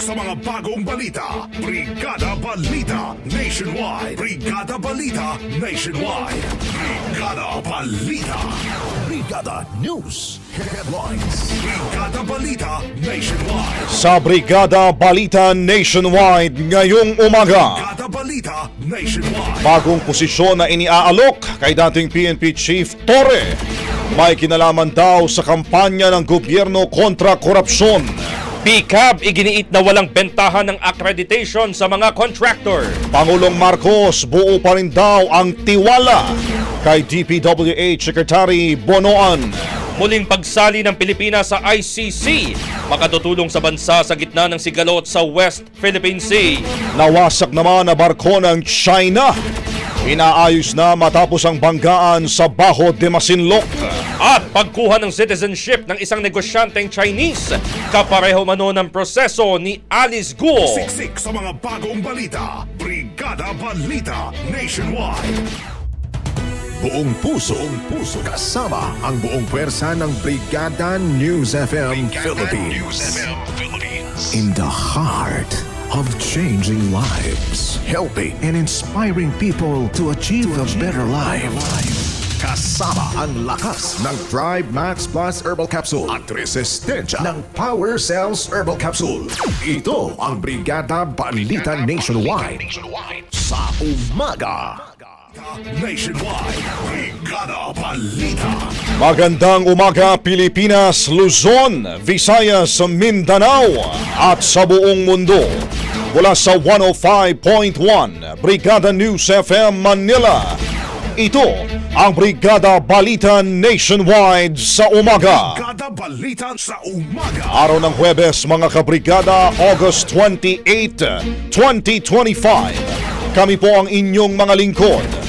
Sa mga bagong balita. Brigada Balita Nationwide. Brigada Balita Nationwide. Brigada Balita. Brigada News Headlines. Brigada Balita Nationwide. Sa Brigada Balita Nationwide ngayong umaga. Brigada Balita Nationwide. Bagong posisyon na iniaalok kay dating PNP Chief Torre. May kinalaman daw sa kampanya ng gobyerno kontra korupsyon. PCAB iginiit na walang bentahan ng accreditation sa mga contractor. Pangulong Marcos buo pa rin daw ang tiwala kay DPWH Secretary Bonoan. Muling pagsali ng Pilipinas sa ICC, makatutulong sa bansa sa gitna ng sigalot sa West Philippine Sea. Nawasak naman na barko ng China. Inaayos na matapos ang banggaan sa Baho de Masinloc. At pagkuha ng citizenship ng isang negosyanteng Chinese, kapareho mano ng proseso ni Alice Guo. Siksik sa mga bagong balita. Brigada Balita Nationwide. Buong puso, buong puso kasama ang buong pwersa ng Brigada News FM Philippines. In the heart of changing lives, helping and inspiring people to achieve a better life. Kasama ang lakas ng Drive Max Plus Herbal Capsule at resistensya ng Power Cells Herbal Capsule. Ito ang Brigada Balita Nationwide. Sa umaga. Nationwide. Brigada Balita. Magandang umaga Pilipinas, Luzon, Visayas, Mindanao at sa buong mundo. Mula sa 105.1 Brigada News FM Manila. Ito ang Brigada Balita Nationwide sa umaga. Brigada Balita sa umaga. Araw ng Huwebes mga kabrigada, August 28, 2025. Kami po ang inyong mga lingkod.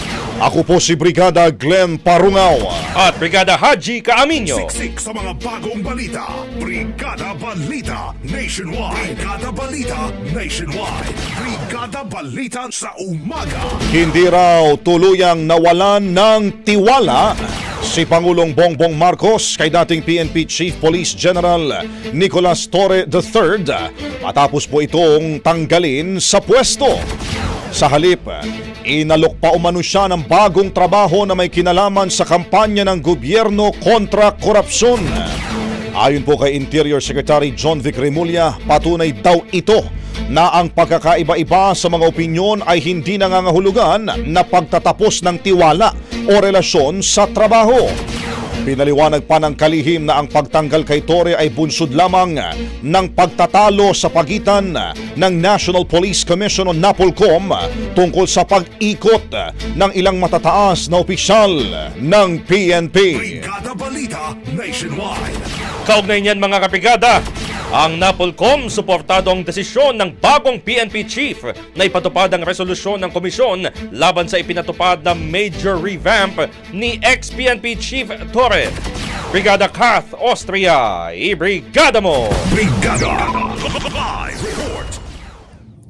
Ako po si Brigada Glenn Parungaw. At Brigada Haji Kaaminyo. Siksik sa mga bagong balita. Brigada Balita Nationwide. Brigada Balita Nationwide. Brigada Balita sa umaga. Hindi raw tuluyang nawalan ng tiwala si Pangulong Bongbong Marcos kay dating PNP Chief Police General Nicolas Torre III matapos po itong tanggalin sa pwesto. Sa halip, inalok pa umano siya ng bagong trabaho na may kinalaman sa kampanya ng gobyerno kontra korupsyon. Ayon po kay Interior Secretary John Vic Remulla, patunay daw ito na ang pagkakaiba-iba sa mga opinyon ay hindi nangangahulugan na pagtatapos ng tiwala o relasyon sa trabaho. Pinaliwanag pa ng kalihim na ang pagtanggal kay Torre ay bunsod lamang ng pagtatalo sa pagitan ng National Police Commission o NAPOLCOM tungkol sa pag-ikot ng ilang matataas na opisyal ng PNP. Brigada Balita Nationwide. Kaugnay niyan mga kabrigada, ang Napolcom suportado ang desisyon ng bagong PNP chief na ipatupad ang resolusyon ng komisyon laban sa ipinatupad na major revamp ni ex-PNP Chief Torre. Brigada Kath Austria, i-brigada mo! Brigada. Live.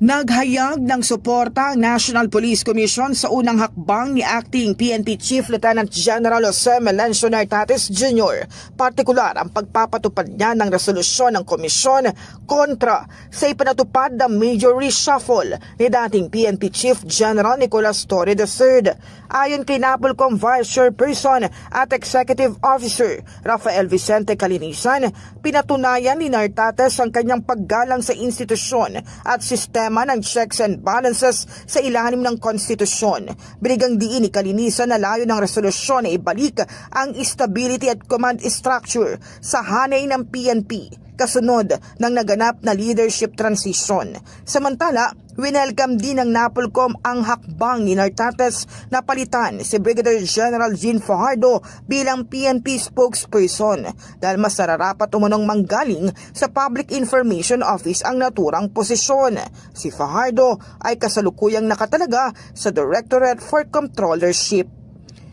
Naghayag ng suporta ang National Police Commission sa unang hakbang ni Acting PNP Chief Lieutenant General Jose Melencio Nartates Jr. Partikular ang pagpapatupad niya ng resolusyon ng komisyon kontra sa ipinatupad na major reshuffle ni dating PNP Chief General Nicolas Torre III. Ayon kay Napolcom Vice Chairperson at Executive Officer Rafael Vicente Calinisan, pinatunayan ni Nartates ang kanyang paggalang sa institusyon at sistema ng checks and balances sa ilalim ng konstitusyon. Binigang diin ni Kalinisan na layo ng resolusyon na ibalik ang stability at command structure sa hanay ng PNP kasunod ng naganap na leadership transition. Samantala, winelcome din ng Napolcom ang hakbang ni Nartates na palitan si Brigadier General Jean Fajardo bilang PNP spokesperson dahil mas nararapat umunong manggaling sa Public Information Office ang naturang posisyon. Si Fajardo ay kasalukuyang nakatalaga sa Directorate for Controllership.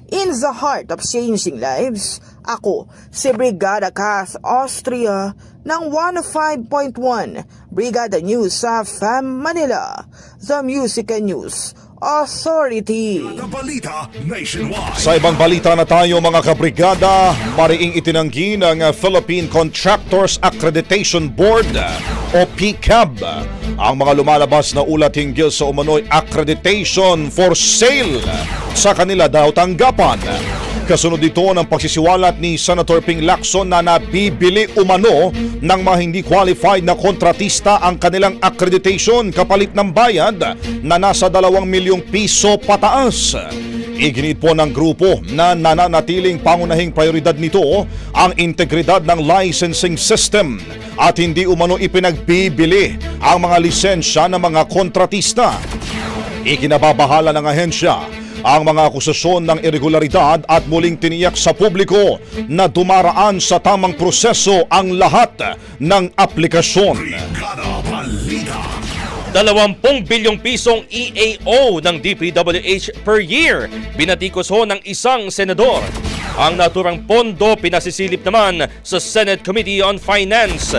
In the heart of changing lives, ako si Brigada Kath Austria ng 105.1 Brigada News sa FAM Manila, The Music and News Authority. Sa ibang balita na tayo mga kabrigada, mariing itinanggi ng Philippine Contractors Accreditation Board o PCAB ang mga lumalabas na ulat hinggil sa umano'y accreditation for sale sa kanila daw tanggapan. Kasunod dito ng pagsisiwalat ni Senator Ping Lacson na nabibili umano ng mga hindi qualified na kontratista ang kanilang accreditation kapalit ng bayad na nasa 2 milyong piso pataas. Iginit po ng grupo na nananatiling pangunahing prioridad nito ang integridad ng licensing system at hindi umano ipinagbibili ang mga lisensya ng mga kontratista. Ikinababahala ng ahensya ang mga akusasyon ng irregularidad at muling tiniyak sa publiko na dumaraan sa tamang proseso ang lahat ng aplikasyon. Brigada Balita. 20 bilyong pisong EAO ng DPWH per year binatikos ho ng isang senador. Ang naturang pondo pinasisilip naman sa Senate Committee on Finance.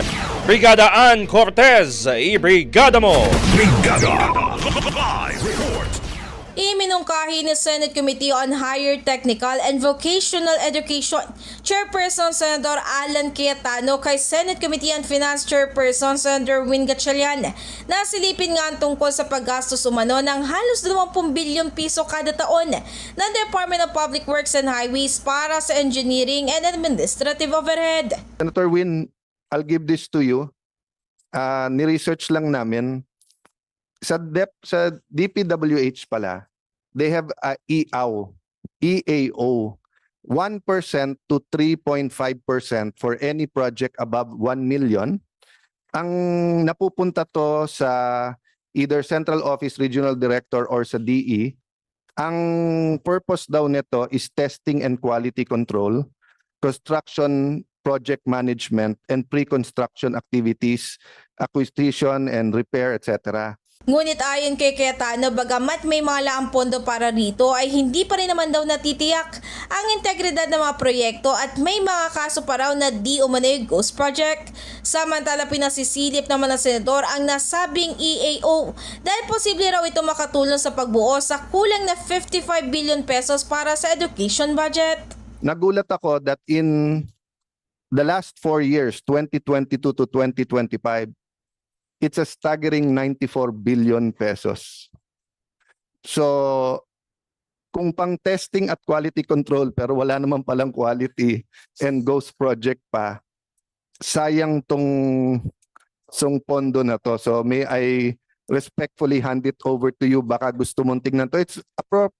Brigada Ann Cortez, i-brigada mo! Brigada. Iminungkahi ni Senate Committee on Higher Technical and Vocational Education Chairperson Senator Alan Cayetano kay Senate Committee on Finance Chairperson Senator Win Gatchalian na silipin nga ang tungkol sa paggastos umano ng halos 20 bilyong piso kada taon ng Department of Public Works and Highways para sa engineering and administrative overhead. Senator Win, I'll give this to you. Ah, ni-research lang namin sa DEP sa DPWH pala, they have a E EAO, EAO 1% to 3.5% for any project above 1 million. Ang napupunta to sa either central office regional director or sa DE. Ang purpose daw nito is testing and quality control, construction project management and pre-construction activities, acquisition and repair, etc. Ngunit ayon kay Cayetano, bagamat may mga laang pondo para rito ay hindi pa rin naman daw natitiyak ang integridad ng mga proyekto at may mga kaso pa raw na di umano'y ghost project. Samantala pinasisilip naman ng senador ang nasabing EAO dahil posible raw ito makatulong sa pagbuo sa kulang na 55 billion pesos para sa education budget. nagulat ako that in the last four years, 2022 to 2025, it's a staggering 94 billion pesos. So, kung pang testing at quality control pero wala naman palang quality and ghost project pa, sayang tong song pondo na to. So, may I respectfully hand it over to you. Baka gusto mong tingnan to. It's appro-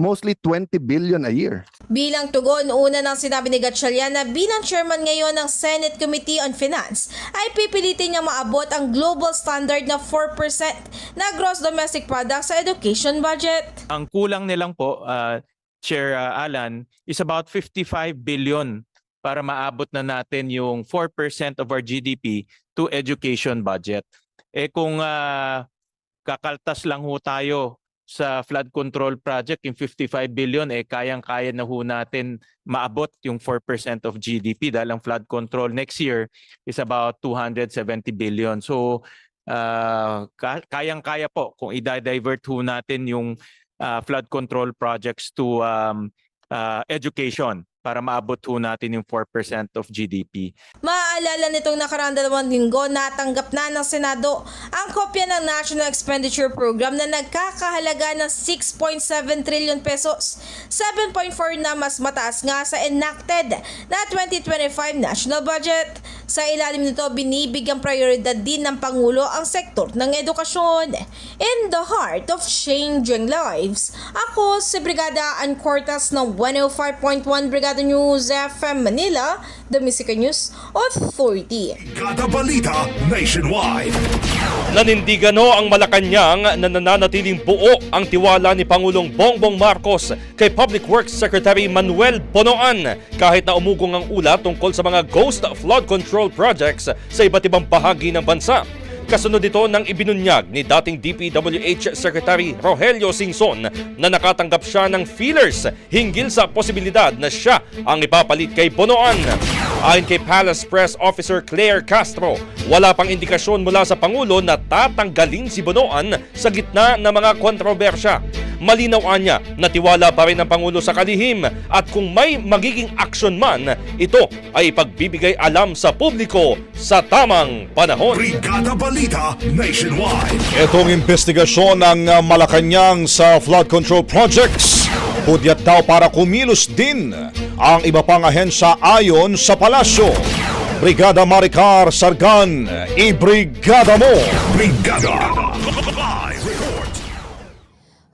mostly 20 billion a year. Bilang tugon, una nang sinabi ni Gatchalian na bilang chairman ngayon ng Senate Committee on Finance ay pipilitin niya maabot ang global standard na 4% na gross domestic product sa education budget. Ang kulang nilang po, uh, Chair uh, Alan, is about 55 billion para maabot na natin yung 4% of our GDP to education budget. Eh kung uh, kakaltas lang ho tayo sa flood control project, yung 55 billion, eh kayang-kaya na ho natin maabot yung 4% of GDP dahil ang flood control next year is about 270 billion. So, uh, ka- kayang-kaya po kung i-divert ho natin yung uh, flood control projects to um, uh, education para maabot ho natin yung 4% of GDP. Maaalala nitong nakaraang dalawang linggo natanggap na ng Senado ang kopya ng National Expenditure Program na nagkakahalaga ng 6.7 trillion pesos, 7.4 na mas mataas nga sa enacted na 2025 national budget. Sa ilalim nito, binibigyang prioridad din ng Pangulo ang sektor ng edukasyon. In the heart of changing lives, ako si Brigada Ann Cortas ng 105.1 Brigada News FM Manila, The Music News Authority. Kada balita nationwide. Nanindigano ang Malacanang na nananatiling buo ang tiwala ni Pangulong Bongbong Marcos kay Public Works Secretary Manuel Bonoan kahit na umugong ang ulat tungkol sa mga ghost flood control projects sa iba't ibang bahagi ng bansa. Kasunod ito ng ibinunyag ni dating DPWH Secretary Rogelio Singson na nakatanggap siya ng feelers hinggil sa posibilidad na siya ang ipapalit kay Bonoan. Ayon kay Palace Press Officer Claire Castro, wala pang indikasyon mula sa Pangulo na tatanggalin si Bonoan sa gitna ng mga kontrobersya. Malinaw niya na tiwala pa rin ng Pangulo sa kalihim at kung may magiging aksyon man, ito ay pagbibigay alam sa publiko sa tamang panahon. Brigada Balita Nationwide. Itong investigasyon ng uh, Malacanang sa flood control projects. Hudyat daw para kumilos din ang iba pang ahensya ayon sa palasyo. Brigada Maricar Sargan, ibrigada mo! Brigada. Live.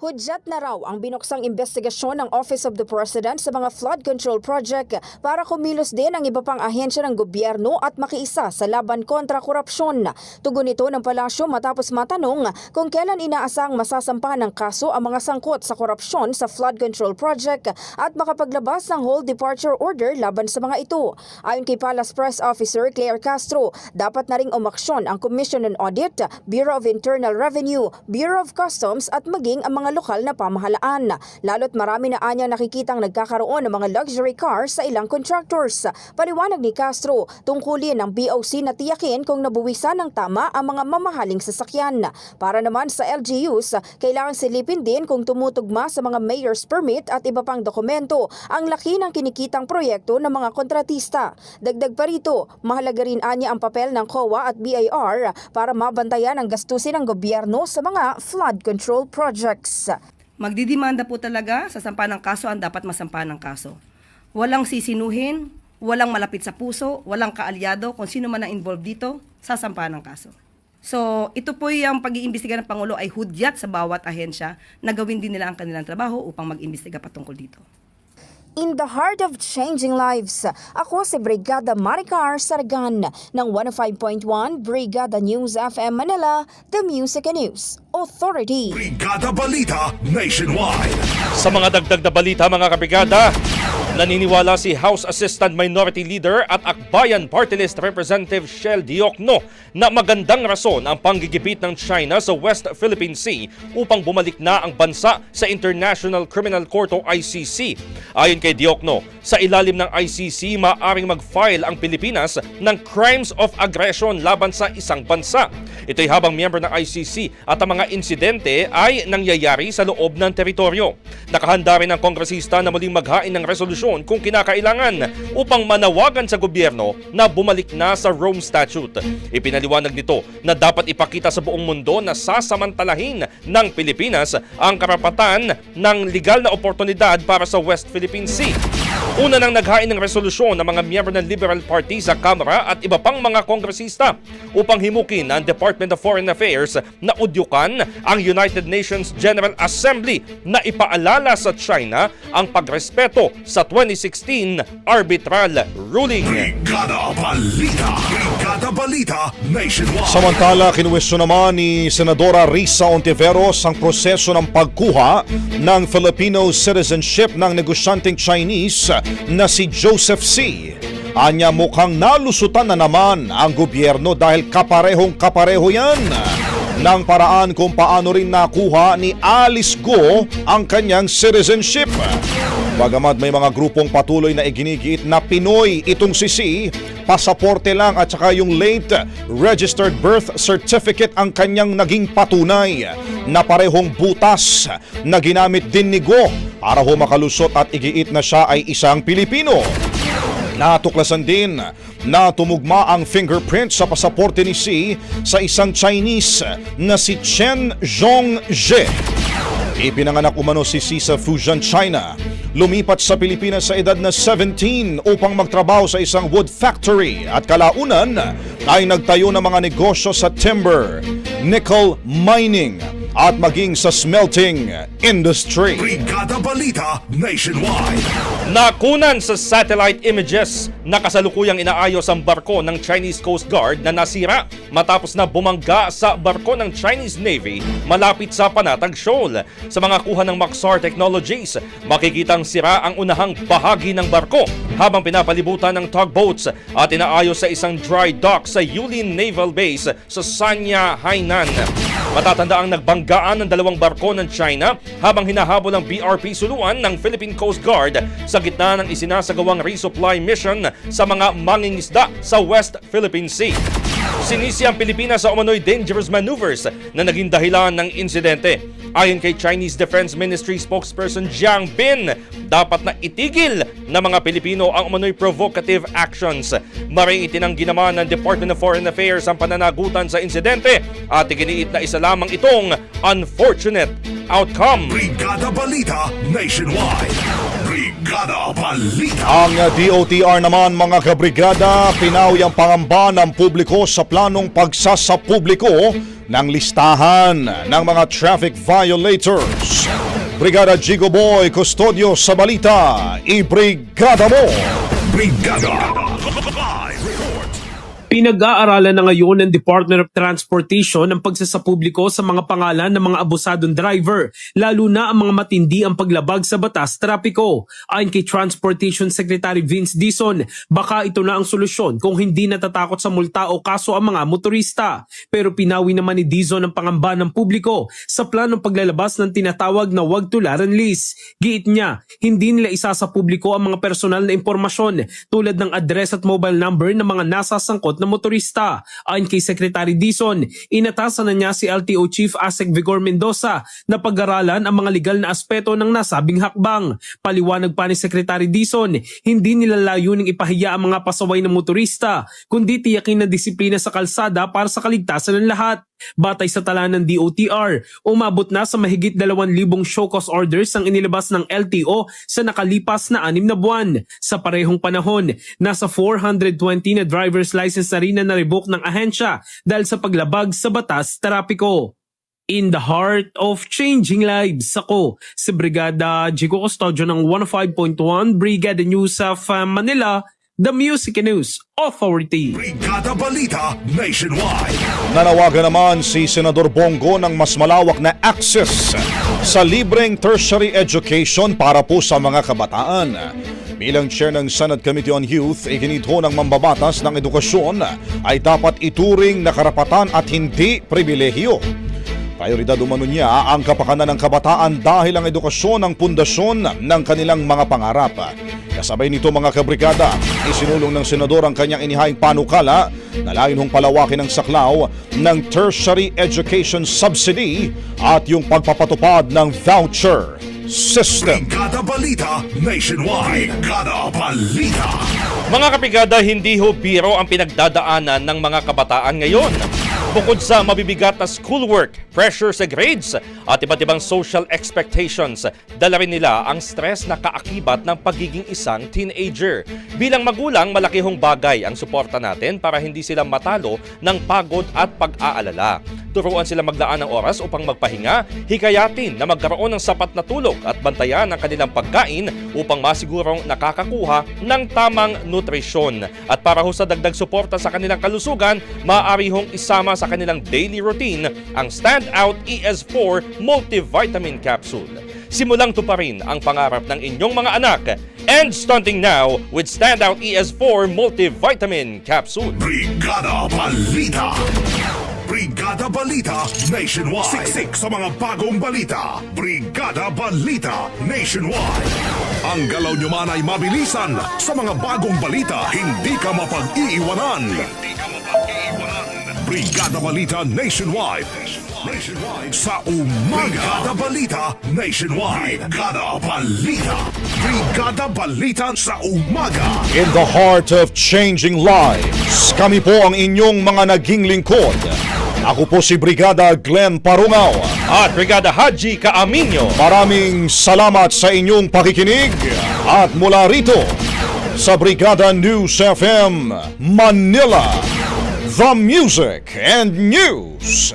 Hudyat na raw ang binuksang investigasyon ng Office of the President sa mga flood control project para kumilos din ang iba pang ahensya ng gobyerno at makiisa sa laban kontra korupsyon. Tugon ito ng palasyo matapos matanong kung kailan inaasang masasampa ng kaso ang mga sangkot sa korupsyon sa flood control project at makapaglabas ng whole departure order laban sa mga ito. Ayon kay Palace Press Officer Claire Castro, dapat na ring umaksyon ang Commission on Audit, Bureau of Internal Revenue, Bureau of Customs at maging ang mga lokal na pamahalaan. Lalo't marami na anya nakikitang nagkakaroon ng mga luxury cars sa ilang contractors. Paliwanag ni Castro, tungkulin ng BOC na tiyakin kung nabuwisan ng tama ang mga mamahaling sasakyan. Para naman sa LGUs, kailangan silipin din kung tumutugma sa mga mayor's permit at iba pang dokumento ang laki ng kinikitang proyekto ng mga kontratista. Dagdag pa rito, mahalaga rin anya ang papel ng COA at BIR para mabantayan ang gastusin ng gobyerno sa mga flood control projects. Magdidemanda po talaga sa sampa ng kaso ang dapat masampa ng kaso. Walang sisinuhin, walang malapit sa puso, walang kaalyado, kung sino man ang involved dito, sasampa ng kaso. So, ito po yung pag-iimbestiga ng Pangulo ay hudyat sa bawat ahensya na gawin din nila ang kanilang trabaho upang mag-imbestiga patungkol dito. In the heart of changing lives, ako si Brigada Maricar Sargan ng 105.1 Brigada News FM Manila, The Music and News Authority. Brigada Balita Nationwide. Sa mga dagdag na balita mga kabrigada, naniniwala si House Assistant Minority Leader at Akbayan Party List Representative Shell Diokno na magandang rason ang panggigipit ng China sa West Philippine Sea upang bumalik na ang bansa sa International Criminal Court o ICC. Ayon kay Diokno, sa ilalim ng ICC maaring mag-file ang Pilipinas ng crimes of aggression laban sa isang bansa. Ito'y habang miyembro ng ICC at ang mga insidente ay nangyayari sa loob ng teritoryo. Nakahanda rin ang kongresista na muling maghain ng resolusyon kung kinakailangan upang manawagan sa gobyerno na bumalik na sa Rome Statute. Ipinaliwanag nito na dapat ipakita sa buong mundo na sasamantalahin ng Pilipinas ang karapatan ng legal na oportunidad para sa West Philippine Sea. Una nang naghain ng resolusyon ng mga miyembro ng Liberal Party sa Kamara at iba pang mga kongresista upang himukin ang Department of Foreign Affairs na udyukan ang United Nations General Assembly na ipaalala sa China ang pagrespeto sa 2016 arbitral ruling. Brigada Balita. Brigada Balita Nationwide. Samantala, kinwestiyon naman ni Senadora Risa Ontiveros ang proseso ng pagkuha ng Filipino citizenship ng negosyanteng Chinese na si Joseph C. Anya mukhang nalusutan na naman ang gobyerno dahil kaparehong kapareho yan ng paraan kung paano rin nakuha ni Alice Go ang kanyang citizenship. Bagamat may mga grupong patuloy na iginigiit na Pinoy itong si C, pasaporte lang at saka yung late registered birth certificate ang kanyang naging patunay na parehong butas na ginamit din ni Go para ho makalusot at igiit na siya ay isang Pilipino. Natuklasan din na tumugma ang fingerprint sa pasaporte ni C sa isang Chinese na si Chen Zhongzhe. Ipinanganak umano si C sa Fujian, China. Lumipat sa Pilipinas sa edad na 17 upang magtrabaho sa isang wood factory at kalaunan ay nagtayo ng mga negosyo sa timber, nickel mining at maging sa smelting industry. Brigada Balita Nationwide. Nakunan sa satellite images na kasalukuyang inaayos ang barko ng Chinese Coast Guard na nasira matapos na bumangga sa barko ng Chinese Navy malapit sa Panatag Shoal. Sa mga kuha ng Maxar Technologies, makikitang sira ang unahang bahagi ng barko habang pinapalibutan ng tugboats at inaayos sa isang dry dock sa Yulin Naval Base sa Sanya, Hainan. Matatanda ang nagbanggaan ng dalawang barko ng China habang hinahabol ang BRP Suluan ng Philippine Coast Guard sa gitna ng isinasagawang resupply mission sa mga mangingisda sa West Philippine Sea. Sinisi ang Pilipinas sa umano'y dangerous maneuvers na naging dahilan ng insidente. Ayon kay Chinese Defense Ministry spokesperson Jiang Bin, dapat na itigil ng mga Pilipino ang umano'y provocative actions. Maring itinanggi naman ng Department of Foreign Affairs ang pananagutan sa insidente at iginiit na isa lamang itong unfortunate outcome. Brigada Balita Nationwide. Brigada Balita. Ang DOTR naman mga kabrigada, pinawi ang pangamba ng publiko sa planong pagsasapubliko ng listahan ng mga traffic violators. Brigada Jigo Boy, Custodio sa balita, ibrigada mo! Brigada. Pinag-aaralan na ngayon ng Department of Transportation ang pagsasapubliko sa mga pangalan ng mga abusadong driver, lalo na ang mga matindi ang paglabag sa batas trapiko. Ayon kay Transportation Secretary Vince Dison, baka ito na ang solusyon kung hindi natatakot sa multa o kaso ang mga motorista. Pero pinawi naman ni Dizon ang pangamba ng publiko sa planong paglalabas ng tinatawag na wag tularan list. Giit niya, hindi nila isa sa publiko ang mga personal na impormasyon tulad ng address at mobile number ng mga nasasangkot na motorista. Ayon kay Secretary Dison, inatasan na niya si LTO Chief Asek Vigor Mendoza na pag-aralan ang mga legal na aspeto ng nasabing hakbang. Paliwanag pa ni Secretary Dison, hindi nila layuning ipahiya ang mga pasaway ng motorista, kundi tiyakin na disiplina sa kalsada para sa kaligtasan ng lahat. Batay sa tala ng DOTR, umabot na sa mahigit 2,000 show cause orders ang inilabas ng LTO sa nakalipas na anim na buwan. Sa parehong panahon, nasa 420 na driver's license na rin na na-revoke ng ahensya dahil sa paglabag sa batas trapiko. In the heart of changing lives, ako si Brigada Jigo Custodio ng 105.1 Brigada News of Manila, the Music News Authority. Brigada Balita Nationwide. Nanawagan naman si Senador Bongo ng mas malawak na access sa libreng tertiary education para po sa mga kabataan. Bilang chair ng Senate Committee on Youth, iginito ng mambabatas ng edukasyon ay dapat ituring na karapatan at hindi pribilehiyo. Prioridad umano niya ang kapakanan ng kabataan dahil ang edukasyon ang pundasyon ng kanilang mga pangarap. Kasabay nito mga kabrigada, isinulong ng senador ang kanyang inihayang panukala na layon hong palawakin ang saklaw ng tertiary education subsidy at yung pagpapatupad ng voucher system. Brigada Balita Nationwide. Brigada Balita. Mga kapigada, hindi ho biro ang pinagdadaanan ng mga kabataan ngayon. Bukod sa mabibigat na schoolwork, pressure sa grades at iba't ibang social expectations, dala rin nila ang stress na kaakibat ng pagiging isang teenager. Bilang magulang, malaki hong bagay ang suporta natin para hindi sila matalo ng pagod at pag-aalala. Turuan sila maglaan ng oras upang magpahinga, hikayatin na magkaroon ng sapat na tulog at bantayan ang kanilang pagkain upang masigurong nakakakuha ng tamang nutrisyon. At para ho sa dagdag suporta sa kanilang kalusugan, maaari hong isama sa kanilang daily routine ang Standout ES4 Multivitamin Capsule. Simulang tuparin ang pangarap ng inyong mga anak. End stunting now with Standout ES4 Multivitamin Capsule. Brigada Balita. Brigada Balita Nationwide. Siksik sa mga bagong balita. Brigada Balita Nationwide. Ang galaw nyo man ay mabilisan. Sa mga bagong balita, hindi ka mapag-iiwanan. Hindi ka mapag-iiwanan. Brigada Balita Nationwide. Nationwide. Sa umaga. Brigada Balita Nationwide. Brigada Balita. Brigada Balita sa umaga. In the heart of changing lives, kami po ang inyong mga naging lingkod. Ako po si Brigada Glenn Parungaw. At Brigada Haji Kaaminyo. Maraming salamat sa inyong pakikinig at mula rito sa Brigada News FM Manila, the Music and News